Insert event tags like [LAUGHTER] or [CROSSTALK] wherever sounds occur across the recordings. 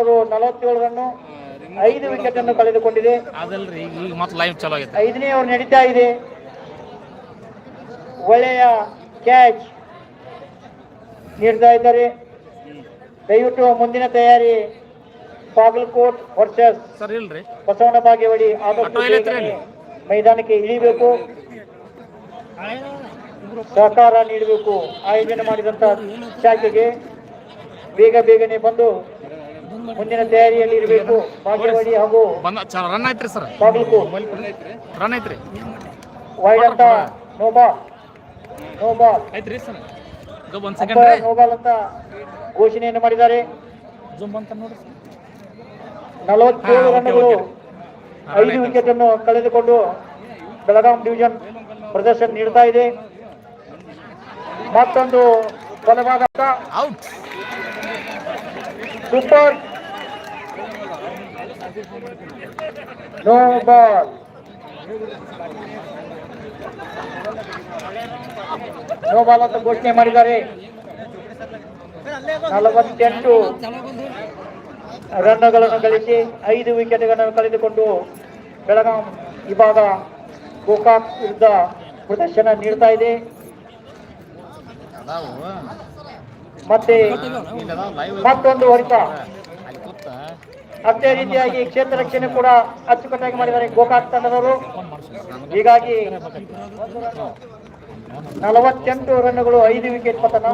ಅವರು ನಲವತ್ತೇಳು ರನ್ನು ಐದು ವಿಕೆಟ್ ಅನ್ನು ಕಳೆದುಕೊಂಡಿದೆ. ಅದಲ್ರಿ ಈಗ ಮತ್ತೆ ಲೈವ್ ಚಲೋ ಐದನೇ ಓವರ್ ನಡೀತಾ ಇದೆ. ಒಳ್ಳೆಯ ಕ್ಯಾಚ್ ನೀಡ್ತಾ ಇದ್ದಾರೆ. ದಯವಿಟ್ಟು ಮುಂದಿನ ತಯಾರಿ ಬಾಗಲಕೋಟ್ ವರ್ಸಸ್ ಸರ್ ಇಲ್ರಿ. ಬಸವನ ಬಾಗೇವಾಡಿ? ಮೈದಾನಕ್ಕೆ ಇಳಿಬೇಕು. ಸಹಕಾರ ನೀಡಬೇಕು. ಆಯೋಜನೆ ಮಾಡಿದಂತ ಶಾಖೆಗೆ ಬೇಗ ಬೇಗನೆ ಬಂದು ಮುಂದಿನ ತಯಾರಿಯಲ್ಲಿ ಇರಬೇಕು. ಬಾಗೇವಾಡಿ ಹಾಗೂ ರನ್ ಐತ್ರಿ ಸರ್ ಬಾಗಲಕು ರನ್ ಐತ್ರಿ ವೈಡ್ ಅಂತ ನೋ ಬಾಲ್ ನೋ ಬಾಲ್ ಐತ್ರಿ ಸರ್. ಒಂದ್ ಸೆಕೆಂಡ್ ನೋ ಬಾಲ್ ಅಂತ ಘೋಷಣೆಯನ್ನು ಮಾಡಿದ್ದಾರೆ. ಜುಮ್ ಅಂತ ನೋಡಿ ನಲವತ್ತೇಳು ರನ್ಗಳು. ಐದು ವಿಕೆಟ್ ಅನ್ನು ಕಳೆದುಕೊಂಡು ಬೆಳಗಾಂ ಡಿವಿಷನ್ ಪ್ರದರ್ಶನ ನೀಡ್ತಾ ಇದೆ. ಮತ್ತೊಂದು ಬಲವಾದ out super no ball no ball ಅಂತ ಘೋಷಣೆ ಮಾಡಿದ್ದಾರೆ. ನಲವತ್ತೆಂಟು ರನ್ಗಳನ್ನು ಗಳಿಸಿ ಐದು ವಿಕೆಟ್ಗಳನ್ನು ಕಳೆದುಕೊಂಡು ಬೆಳಗಾಂ ವಿಭಾಗ ಗೋಕಾಕ್ ವಿರುದ್ಧ ಪ್ರದರ್ಶನ ನೀಡ್ತಾ ಇದೆ. ಮತ್ತೆ ಮತ್ತೊಂದು ಹೊರಿತ ಅದೇ ರೀತಿಯಾಗಿ ಕ್ಷೇತ್ರ ರಕ್ಷಣೆ ಕೂಡ ಅಚ್ಚುಕಟ್ಟಾಗಿ ಮಾಡಿದ್ದಾರೆ ಗೋಕಾಕ್ ತಂಡದವರು. ಹೀಗಾಗಿ ನಲವತ್ತೆಂಟು ರನ್ಗಳು ಐದು ವಿಕೆಟ್ ಪತನ.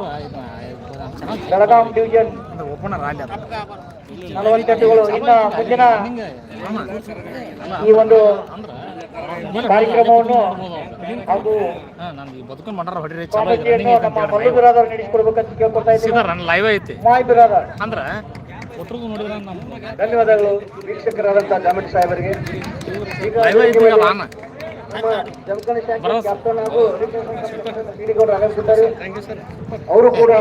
ಬೆಳಗಾಂ ಡಿವಿಜನ್ ನಲವತ್ತೆಂಟುಗಳು ಇನ್ನ ಮುಂದಿನ ಈ ಒಂದು ಕಾರ್ಯಕ್ರಮವನ್ನು ಹಾಗೂ ಬದುಕನ್ ಮಾಡ್ಯಾರ ಹೊಡಿರಿ ನಡೆಸಿಕೊಡ್ಬೇಕಂತ ಕೇಳ್ಕೊತಾ ಇದ್ದೀನಿ. ಲೈವ್ ಐತಿ. ಮಾಯ್ ಬಿರಾದರ್. ಅಂದ್ರ ಕೊಟ್ಟರು ನೋಡಿದ್ರೆ ನಮ್ಮ ಧನ್ಯವಾದಗಳು ವೀಕ್ಷಕರಾದಂತಹ ಜಾಮಿಟ್ ಸಾಹೇಬರಿಗೆ. ಈಗ ಲೈವ್ ಐತಿ ಅವರು. ಕೂಡ [LAUGHS]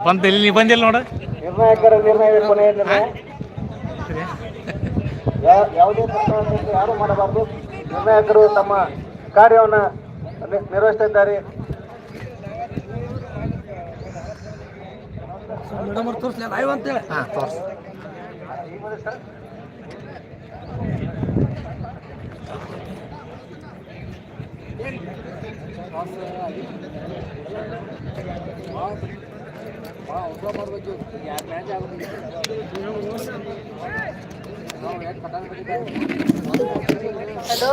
ಬಂತ ಇಲ್ಲಿ ನೀ ಬಂದಿಲ್ಲ ನೋಡ. ನಿರ್ಣಾಯಕರ ನಿರ್ಣಯ ಕೊನೆಯ ನಿರ್ಣಯ ಯಾವುದೇ ಪ್ರಕರಣದಲ್ಲಿ ಯಾರು ಮಾಡಬಾರದು. ನಿರ್ಣಾಯಕರು ತಮ್ಮ ಕಾರ್ಯವನ್ನು ನಿರ್ವಹಿಸ್ತಾ ಇದ್ದಾರೆ ತೋರಿಸ್ಲಿ Hello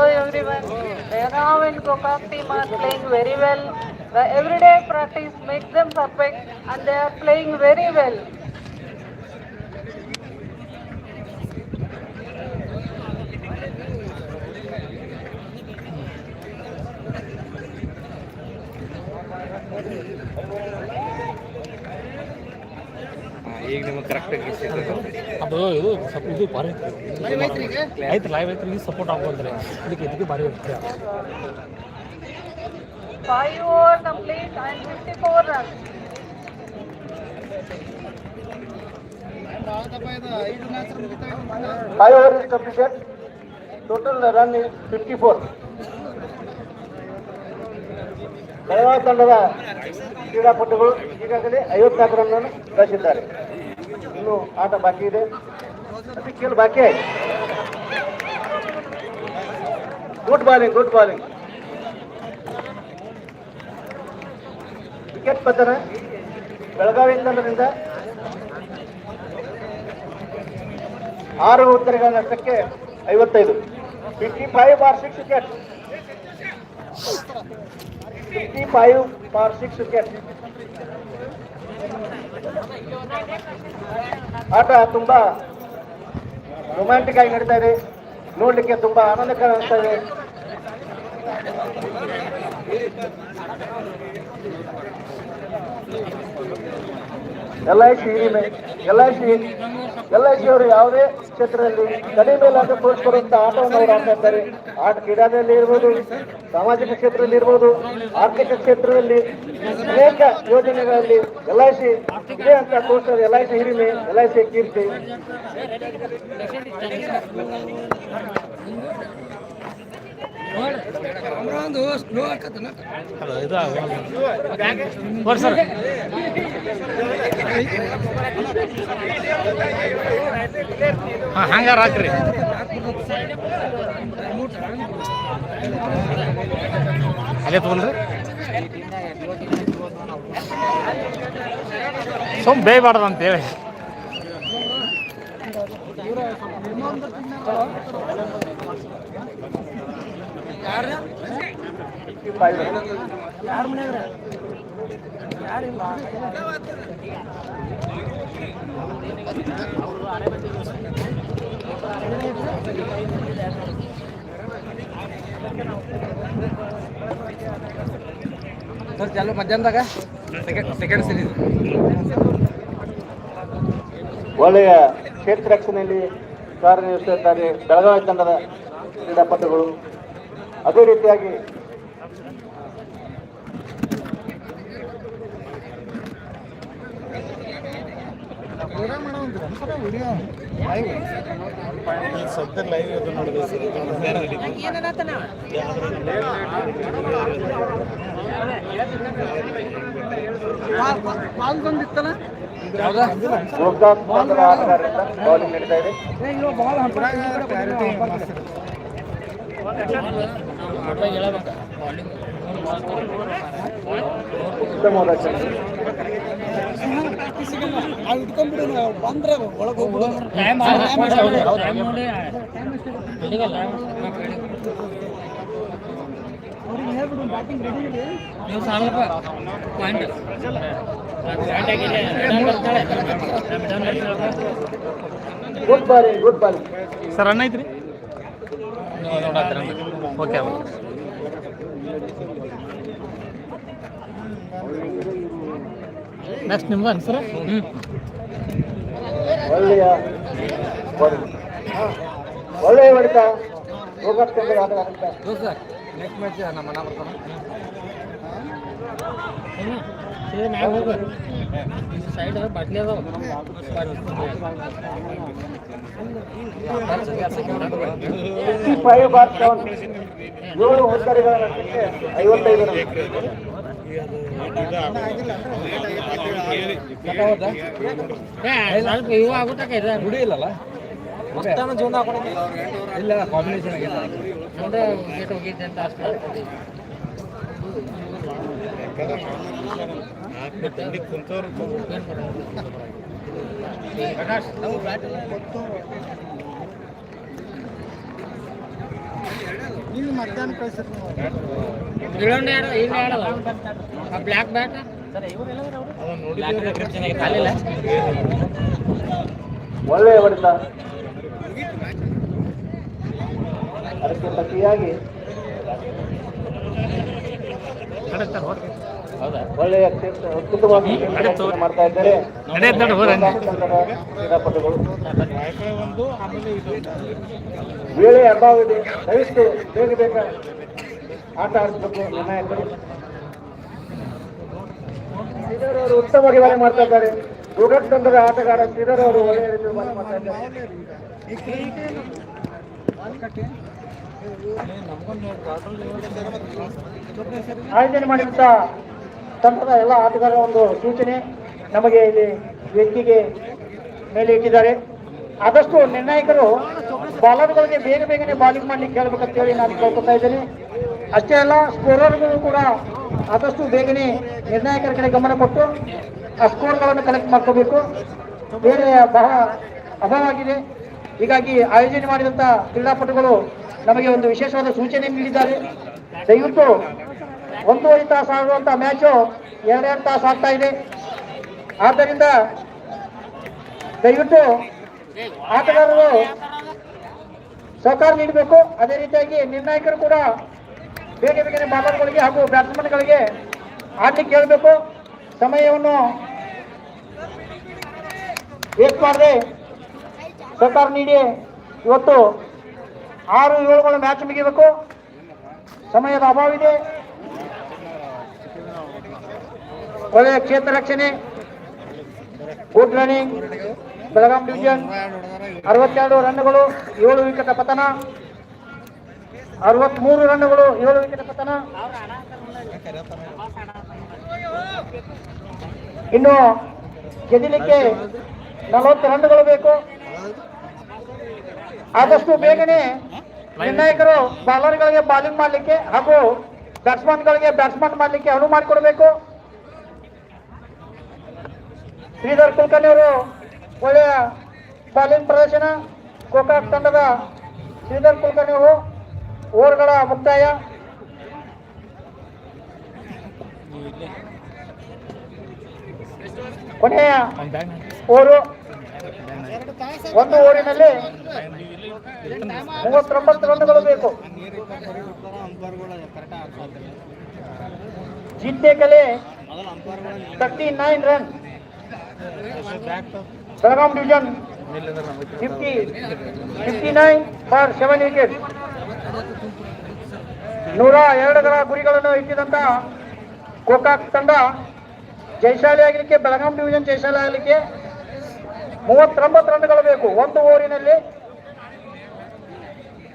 everyone. Now Gokak team are playing very well. The everyday practice makes them perfect and they are playing very well. ಇದು ಸ್ವಲ್ಪ ಇದು ಭಾರಿ ಐತಿ ಐತಿ ಲೈವ್ ಐತ್ರಿ ಸಪೋರ್ಟ್ ಆಗ್ಬೋದ್ರಿ. ಇದಕ್ಕೆ ಇದಕ್ಕೆ ಭಾರಿ ಇರುತ್ತೆ Five over complete. And 54 runs. Five over is completed total run is fifty four Belagavi ತಂಡದ ಕ್ರೀಡಾಪಟುಗಳು ಈಗಾಗಲೇ ಐವತ್ನಾಲ್ಕು ರನ್ ಅನ್ನು ಗಳಿಸಿದ್ದಾರೆ. ಇನ್ನು ಆಟ ಬಾಕಿ ಇದೆ. ಕೇಳಿ ಬಾಕಿ good bowling good bowling wicket ಪತನ ಬೆಳಗಾವಿ ತಂಡದಿಂದ ಆರು ಉತ್ತರಗಳ ನಷ್ಟಕ್ಕೆ ಐವತ್ತೈದು. Fifty five bar six wicket fifty five bar six wicket ಆಟ ತುಂಬಾ ರೊಮ್ಯಾಂಟಿಕ್ ಆಗಿ ನಡೀತಾ ಇದೆ. ನೋಡ್ಲಿಕ್ಕೆ ತುಂಬಾ ಆನಂದಕರ ಅನಿಸ್ತಾ ಇದೆ. ಎಲ್ ಐ ಸಿ ಹಿರಿಮೆ L I C L I C ಅವರು ಯಾವುದೇ ಕ್ಷೇತ್ರದಲ್ಲಿ ಕಡಿಮೆ ಲಾಭ ತೋರಿಸ್ಕೊಡುವಂತ ಆಟವನ್ನು ಅವರು ಆಡ್ತಾ ಇದ್ದಾರೆ ಆಟ ಕ್ರೀಡಾದಲ್ಲಿ ಇರ್ಬೋದು, ಸಾಮಾಜಿಕ ಕ್ಷೇತ್ರದಲ್ಲಿ ಇರ್ಬೋದು, ಆರ್ಥಿಕ ಕ್ಷೇತ್ರದಲ್ಲಿ ಅನೇಕ ಯೋಜನೆಗಳಲ್ಲಿ ಎಲ್ ಐ ಸಿ ಇದೆ ಅಂತ ತೋರಿಸ್ತಾರೆ ಎಲ್ ಐ ಸಿ ಹಿರಿಮೆ ಎಲ್ ಐ ಸಿ ಕೀರ್ತಿ ಕ್ಯಾಮ್ರಾ ಒಂದು ಸ್ಲೋ ಹಾಕತ್ತನ ಅದು ಇದು ಬರ್ರಿ ಸರ್ ಹಾಂ ಹಂಗಾರ ಹಾಕ್ರಿ. ಅಲ್ಲೇ ತಗೊಂಡ್ರಿ ಸುಮ್ ಬೇಯಬಾರ್ದು ಅಂತೇಳಿ ಸರ್ ಚಾಲು ಮಧ್ಯಾಹ್ನದಾಗ? ಸೆಕೆಂಡ್ ಸೆಕೆಂಡ್ ಒಳ್ಳೆಯ ಕ್ಷೇತ್ರ ರಕ್ಷಣೆಯಲ್ಲಿ ಕಾರ್ಯನಿರ್ವಹಿಸುತ್ತಾರೆ ಬೆಳಗಾವಿ ತಂಡದ ಕ್ರೀಡಾಪಟುಗಳು. ಅದೇ ರೀತಿಯಾಗಿ ಗೋಕಾಕ್ ತಂಡದ ಆಟಗಾರರಿಂದ ಬೌಲಿಂಗ್ ನಡೀತಾ ಇದೆ ಉತ್ತಮವಾದ ಕ್ಷೇತ್ರ. ಇಟ್ಕೊಂಡ್ಬಿಡು ಬಂದ್ರೆ ಒಳಗೆ ಬ್ಯಾಟಿಂಗ್ ರೆಡಿ ಇದೆ good bowling good bowling sir ಅಣ್ಣ ಐತ್ರಿ ಓಕೆ ನೆಕ್ಸ್ಟ್ ನಿಮ್ದು ಅನ್ಸರ ಹ್ಞೂ ಒಳ್ಳೆಯ ಹೊಡಿತ ನೆಕ್ಸ್ಟ್ ಮ್ಯಾಚ್ ನಮ್ಮ ಮನೆ ಬರ್ತಾನೆ. ಸೈಡ್ ಬಾಟ್ಲಿ ಅದಾವ. ಫಿಫ್ಟಿ ಫೈವ್ ಬಾರ್ ಸೆವೆನ್ ಏಳು ಹುದ್ದರಿಗಳ ನಷ್ಟಕ್ಕೆ ಐವತ್ತೈದು ರನ್. ಸ್ವಲ್ಪ ಇವು ಆಗ್ಬಿಟ್ಟಕ್ಕೆ ಇದೆ. ಗುಡಿ ಇಲ್ಲಲ್ಲ? ಮಸ್ತಾನ ಜೀವನ ಇಲ್ಲ ಕಾಂಬಿನೇಷನ್ ಆಗಿಲ್ಲ. ಮುಂದೆ ಗೇಟ್ ಹೋಗಿದ್ದೆ ಅಂತ ಅಷ್ಟು ಬ್ಯಾಟ್ ಅಲ್ಲಿಲ್ಲ ಒಳ್ಳೆಯ ಹೊಡೆತ ಅದಕ್ಕೆ ಪ್ರತಿಯಾಗಿ ಒಳ್ಳೆಯ ಕ್ಷೇತ್ರ ಮಾಡ್ತಾ ಇದ್ದಾರೆ. ಕ್ರೀಡಾಪಟುಗಳು. ವೇಳೆ ಅಭಾವ ಇದೆ ದಯವಿಟ್ಟು ಬೇಗ ಬೇಗ ಆಟ ಆಡಿಸಬೇಕು ನಿರ್ಣಾಯಕರು ಶ್ರೀಧರ್ ಅವರು ಉತ್ತಮವಾಗಿ ಮಾಡ್ತಾ ಇದ್ದಾರೆ. ಗೋಕಾಕ್ ತಂಡದ ಆಟಗಾರ ಶ್ರೀಧರ್ ಅವರು ಒಳ್ಳೆಯ ರೀತಿಯಲ್ಲಿ ನಿರ್ವಹಣೆ ಮಾಡ್ತಾ ಇದ್ದಾರೆ. ಆಯೋಜನೆ ಮಾಡಿದಂತ ತಂಡದ ಎಲ್ಲ ಆಟಗಾರರ ಒಂದು ಸೂಚನೆ ನಮಗೆ ಇಲ್ಲಿ ವ್ಯಕ್ತಿಗೆ ಮೇಲೆ ಇಟ್ಟಿದ್ದಾರೆ. ಆದಷ್ಟು ನಿರ್ಣಾಯಕರು ಬಾಲರ್ಗಳಿಗೆ ಬೇಗ ಬೇಗನೆ ಬಾಲಿಂಗ್ ಮಾಡ್ಲಿಕ್ಕೆ ಹೇಳಿ ನಾನು ಕೇಳ್ಕೊತಾ ಇದ್ದೇನೆ. ಅಷ್ಟೇ ಅಲ್ಲ ಸ್ಕೋರರ್ಗಳು ಕೂಡ ಆದಷ್ಟು ಬೇಗನೆ ನಿರ್ಣಾಯಕರ ಕಡೆ ಗಮನ ಕೊಟ್ಟು ಆ ಸ್ಕೋರ್ಗಳನ್ನು ಕಲೆಕ್ಟ್ ಮಾಡ್ಕೋಬೇಕು. ಬೇರೆ ಬಹಳ ಅಭಾವ ಆಗಿದೆ ಹೀಗಾಗಿ ಆಯೋಜನೆ ಮಾಡಿದಂಥ ಕ್ರೀಡಾಪಟುಗಳು ನಮಗೆ ಒಂದು ವಿಶೇಷವಾದ ಸೂಚನೆ ನೀಡಿದ್ದಾರೆ. ದಯವಿಟ್ಟು ಒಂದೂವರೆ ತಾಸು ಆಗುವಂಥ ಮ್ಯಾಚು ಎರಡೆರಡು ತಾಸು ಆಗ್ತಾ ಇದೆ. ಆದ್ದರಿಂದ ದಯವಿಟ್ಟು ಆಟಗಾರರು ಸಹಕಾರ ನೀಡಬೇಕು. ಅದೇ ರೀತಿಯಾಗಿ ನಿರ್ಣಾಯಕರು ಕೂಡ ಬೇಗ ಬೇಗನೆ ಬಾಲರ್ಗಳಿಗೆ ಹಾಗೂ ಬ್ಯಾಟ್ಸ್ಮನ್ಗಳಿಗೆ ಆಡ್ಲಿಕ್ಕೆ ಹೇಳಬೇಕು. ಸಮಯವನ್ನು ವೇಸ್ಟ್ ಮಾಡದೆ ಸಹಕಾರ ನೀಡಿ. ಇವತ್ತು ಆರು ಏಳುಗಳ ಮ್ಯಾಚ್ ಮುಗಿಬೇಕು. ಸಮಯದ ಅಭಾವ ಇದೆ. ಒಳ್ಳೆಯ ಕ್ಷೇತ್ರ ರಕ್ಷಣೆ ಗುಡ್ ರನ್ನಿಂಗ್ ಬೆಳಗಾಂ ಡಿವಿಷನ್ ಅರವತ್ತೆರಡು ರನ್ಗಳು ಏಳು ವಿಕೆಟ್ ಪತನ. ಅರವತ್ಮೂರು ರನ್ಗಳು ಏಳು ವಿಕೆಟ್ ಪತನ. ಇನ್ನು ಗೆದಿಲಿಕ್ಕೆ ನಲವತ್ತು ರನ್ಗಳು ಬೇಕು. ಆದಷ್ಟು ಬೇಗನೆ ನಿರ್ಣಾಯಕರು ಬಾಲರ್ಗಳಿಗೆ ಬಾಲಿಂಗ್ ಮಾಡಲಿಕ್ಕೆ ಹಾಗೂ ಬ್ಯಾಟ್ಸ್ಮನ್ಗಳಿಗೆ ಬ್ಯಾಟ್ಸ್ಮನ್ ಮಾಡಲಿಕ್ಕೆ ಅನುವು ಮಾಡಿಕೊಡ್ಬೇಕು. ಶ್ರೀಧರ್ ಕುಲಕರ್ಣಿ ಅವರು ಒಳ್ಳೆಯ ಬಾಲಿಂಗ್ ಪ್ರದರ್ಶನ ಗೋಕಾಕ್ ತಂಡದ ಶ್ರೀಧರ್ ಕುಲಕರ್ಣಿ ಅವರು ಓವರ್ಗಳ ಮುಕ್ತಾಯ. ಕೊನೆಯ ಓರು, ಒಂದು ಓವರಿನಲ್ಲಿ ಮೂವತ್ತೊಂಬತ್ತು ರನ್ಗಳು ಬೇಕು. ಜಿದ್ದೆ ಕಲೆ thirty nine run Belgaum division fifty fifty nine for seven wicket ನೂರ ಎರಡರ ಗುರಿಗಳನ್ನು ಇಟ್ಟಿದಂತ ಗೋಕಾಕ್ ತಂಡ ಜಯಶಾಲಿ ಆಗಲಿಕ್ಕೆ, ಬೆಳಗಾಂ ಡಿವಿಷನ್ ಜಯಶಾಲಿ ಆಗಲಿಕ್ಕೆ ಮೂವತ್ತೊಂಬತ್ತು ರನ್ಗಳು ಬೇಕು. ಒಂದು ಓವರಿನಲ್ಲಿ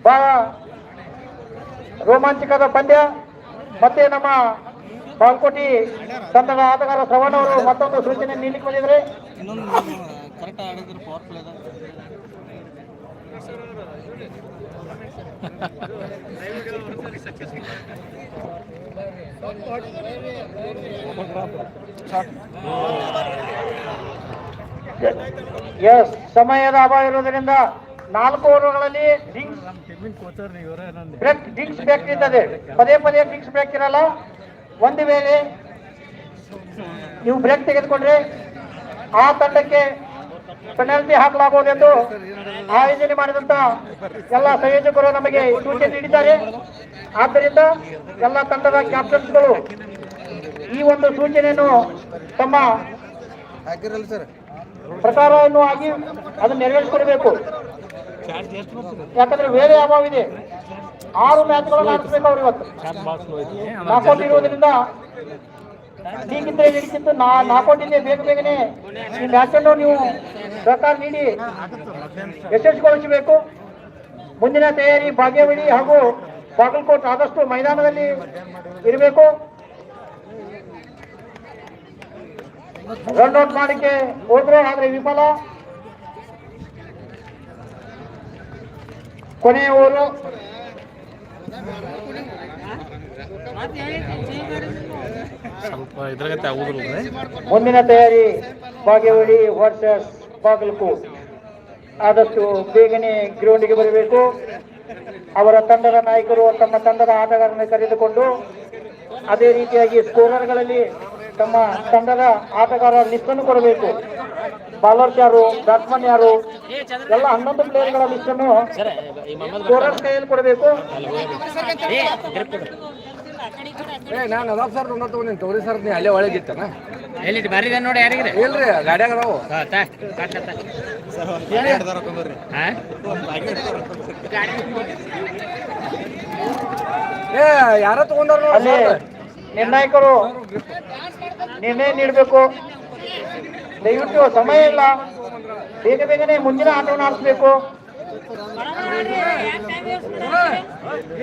ಬಹಳ ರೋಮಾಂಚಕದ ಪಂದ್ಯ. ಮತ್ತೆ ನಮ್ಮ ಬಾಲ್ಕೋಟಿ ತಂಡದ ಆಟಗಾರ ಶ್ರವಣ್ ಅವರು ಮತ್ತೊಂದು ಸೂಚನೆ ನೀಡಲಿಕ್ಕೆ ಬಂದಿದ್ರೆ ಎಸ್ ಸಮಯದ ಅಭಾವ ಇರುವುದರಿಂದ ನಾಲ್ಕು ಓವರ್ಗಳಲ್ಲಿ ಡಿಂಗ್ಸ್ ಡಿಂಗ್ಸ್ ಬೇಕಿರ್ತದೆ ಪದೇ ಪದೇ ಡಿಂಗ್ಸ್ ಬೇಕಿರಲ್ಲ ಇರಲ್ಲ. ಒಂದು ವೇಳೆ ನೀವು ಬ್ರೇಕ್ ತೆಗೆದುಕೊಂಡ್ರೆ ಆ ತಂಡಕ್ಕೆ ಪೆನಾಲ್ಟಿ ಹಾಕಲಾಗುವುದೆಂದು ಆಯೋಜನೆ ಮಾಡಿದಂತ ಎಲ್ಲ ಸಂಯೋಜಕರು ನಮಗೆ ಸೂಚನೆ ನೀಡಿದ್ದಾರೆ. ಆದ್ದರಿಂದ ಎಲ್ಲ ತಂಡದ ಕ್ಯಾಪ್ಟನ್ಸ್ಗಳು ಈ ಒಂದು ಸೂಚನೆಯನ್ನು ತಮ್ಮ ಪ್ರಕಾರವನ್ನು ಆಗಿ ಅದನ್ನು ನೆರವೇರಿಸಿಕೊಡಬೇಕು. ಯಾಕಂದ್ರೆ ವೇಳೆ ಅಭಾವ ಇದೆ. ಆರು ಮ್ಯಾಚ್ಗಳನ್ನು ಆಡಿಸ್ಬೇಕು ಅವ್ರು ಇವತ್ತು. ನಾಕೌಟ್ ಇರುವುದರಿಂದ ಹೀಗಿದ್ರೆ ಹಿಡಿಸಿತ್ತು ನಾ ನಾಕೌಟಿಂದ ಬೇಗ ಬೇಗನೆ ಈ ಮ್ಯಾಚ್ ಅನ್ನು ನೀವು ಸರ್ಕಾರ ನೀಡಿ ಯಶಸ್ವಿಗೊಳಿಸಬೇಕು. ಮುಂದಿನ ತಯಾರಿ ಭಾಗ್ಯವಡಿ ಹಾಗೂ ಬಾಗಲಕೋಟ್ ಆದಷ್ಟು ಮೈದಾನದಲ್ಲಿ ಇರಬೇಕು. ರನ್ ಔಟ್ ಮಾಡಲಿಕ್ಕೆ ಹೋದ್ರು ಆದ್ರೆ ವಿಫಲ. ಕೊನೆಯ ಓವರು ಮುಂದಿನ ತಯಾರಿ ಬಾಗೇವಳಿ ವರ್ಸಸ್ ಬಾಗಲಕೋಟ್. ಆದಷ್ಟು ಬೇಗನೆ ಗ್ರೌಂಡಿಗೆ ಬರಬೇಕು. ಅವರ ತಂಡದ ನಾಯಕರು, ತಮ್ಮ ತಂಡದ ಆಟಗಾರರನ್ನು ಕರೆದುಕೊಂಡು ಅದೇ ರೀತಿಯಾಗಿ ಸ್ಕೋರರ್ಗಳಲ್ಲಿ ತಮ್ಮ ತಂಡದ ಆಟಗಾರರ ಲಿಸ್ಟನ್ನು ಕೊಡಬೇಕು. ಬಾಲರ್ಸ್ ಯಾರು ಬ್ಯಾಟ್ಸ್ಮನ್ ಯಾರು ಎಲ್ಲ ಹನ್ನೊಂದು ಪ್ಲೇಯರ್ಗಳ ಗಳ ವಿಷಯನು ಸ್ಕೋರರ್ಸ್ ಕೈಯಲ್ಲಿ ಕೊಡಬೇಕು. ನಾನು ಅದಾವ ಸರ್ ನನ್ನ ತಗೊಂಡಿನಿ ತೋರಿ ಸರ್ ನೀ ಅಲ್ಲೇ ಒಳಗಿತ್ತನ? ಎಲ್ಲಿ ಬರಿದ ನೋಡಿ ಯಾರಿಗ್ರಿ? ಇಲ್ರಿ ಗಾಡ್ಯಾಗ ಅದಾವು. ಏ ಯಾರ ತಗೊಂಡಾರ ನೋಡಿ ನಿರ್ಣಾಯಕರು ನಿರ್ಣಯ ನೀಡಬೇಕು. ದಯವಿಟ್ಟು ಸಮಯ ಇಲ್ಲ. ಬೇಗ ಬೇಗನೆ ಮುಂದಿನ ಆಟವನ್ನು ಆಡಿಸ್ಬೇಕು.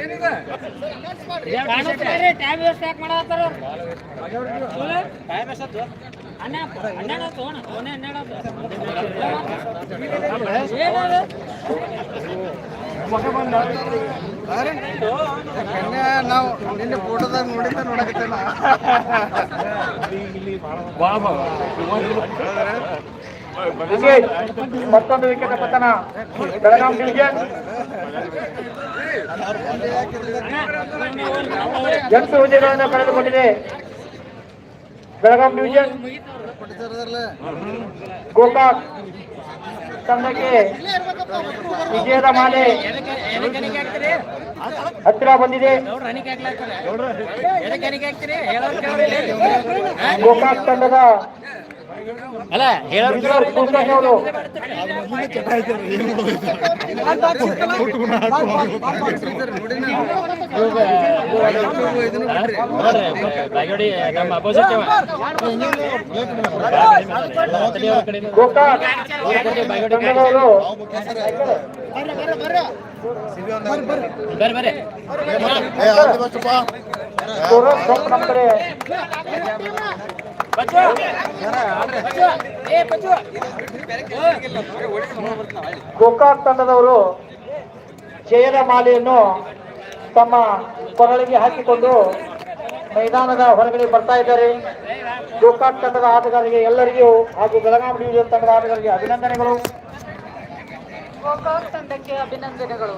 ಏನಿದೆ? ನಾವು ನಿನ್ನೆ ಫೋಟೋದಾಗ ನೋಡಿದ್ದ ನೋಡಕತ್ತೇನ? ಮತ್ತೊಂದು ವಿಕೆಟ್ ಪತನ. ಬೆಳಗಾಂ ಡಿವಿಷನ್ ಎಂಟು ಹುದ್ದೆಗಳನ್ನು ಕಳೆದುಕೊಂಡಿದೆ. ಬೆಳಗಾಂ ಡಿವಿಷನ್ ಗೋಕಾಕ್. ತಂಡಕ್ಕೆ ವಿಜಯದ ಮಾಲೆ ಹತ್ತಿರ ಬಂದಿದೆ ಗೋಕಾಕ್ ತಂಡದ ಅಲ್ಲ ನಮ್ಮ ಅಪೋಸಿಟ್ ಬರ್ರಿ ಬರ್ರಿ. ಬರ್ರಿ. ಗೋಕಾಕ್ ತಂಡದವರು ಜಯದ ಮಾಲೆಯನ್ನು ತಮ್ಮ ಕೊರಳಿಗೆ ಹಾಕಿಕೊಂಡು ಮೈದಾನದ ಹೊರಗಡೆ ಬರ್ತಾ ಇದ್ದಾರೆ. ಗೋಕಾಕ್ ತಂಡದ ಆಟಗಾರರಿಗೆ ಎಲ್ಲರಿಗೂ ಹಾಗೂ ಬೆಳಗಾವಿ ಡಿವಿಜನ್ ತಂಡದ ಆಟಗಾರರಿಗೆ ಅಭಿನಂದನೆಗಳು. ಗೋಕಾಕ್ ತಂಡಕ್ಕೆ ಅಭಿನಂದನೆಗಳು.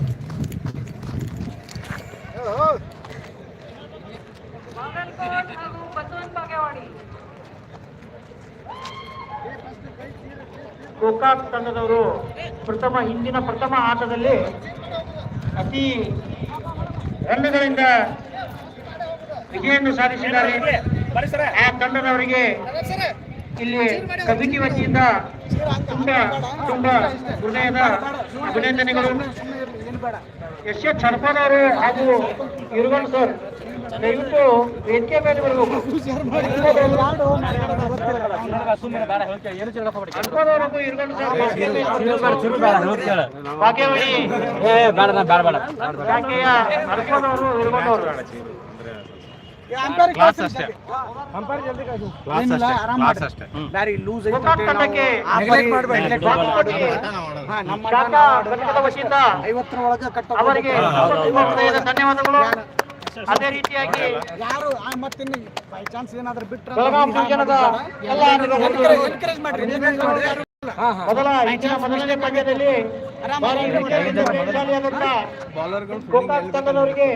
ಪ್ರಥಮ, ಹಿಂದಿನ ಪ್ರಥಮ ಆಟದಲ್ಲಿ ಅತಿ ರನ್ಗಳಿಂದ ವಿಜಯನ್ನು ಸಾಧಿಸಿದ್ದಾರೆ. ಆ ತಂಡದವರಿಗೆ ಇಲ್ಲಿ ಕಮಿಟಿ ವತಿಯಿಂದ ತುಂಬಾ ತುಂಬಾ ಹೃದಯದ ಅಭಿನಂದನೆಗಳು. ಎಸ್ ಎಚ್ ಹರ್ಪದವರು ಹಾಗೂ ಇರುಗಲ್ ಸರ್ ದಯವಿಟ್ಟು ವೇದಿಕೆ ಮೇಲೆ ಬರಬೇಕು. ಧನ್ಯವಾದಗಳು. ಅದೇ ರೀತಿಯಾಗಿ ಯಾರು ಮತ್ತೆ ಬೈ ಚಾನ್ಸ್ ಏನಾದ್ರು ಬಿಟ್ರೆ ಎಲ್ಲ ಆಟಗಾರರು ಮೊದಲ ಇಂದಿನ ಮೊದಲನೇ ಪಂದ್ಯದಲ್ಲಿ ಗೋಕಾಕ್ ತಂಡದವರಿಗೆ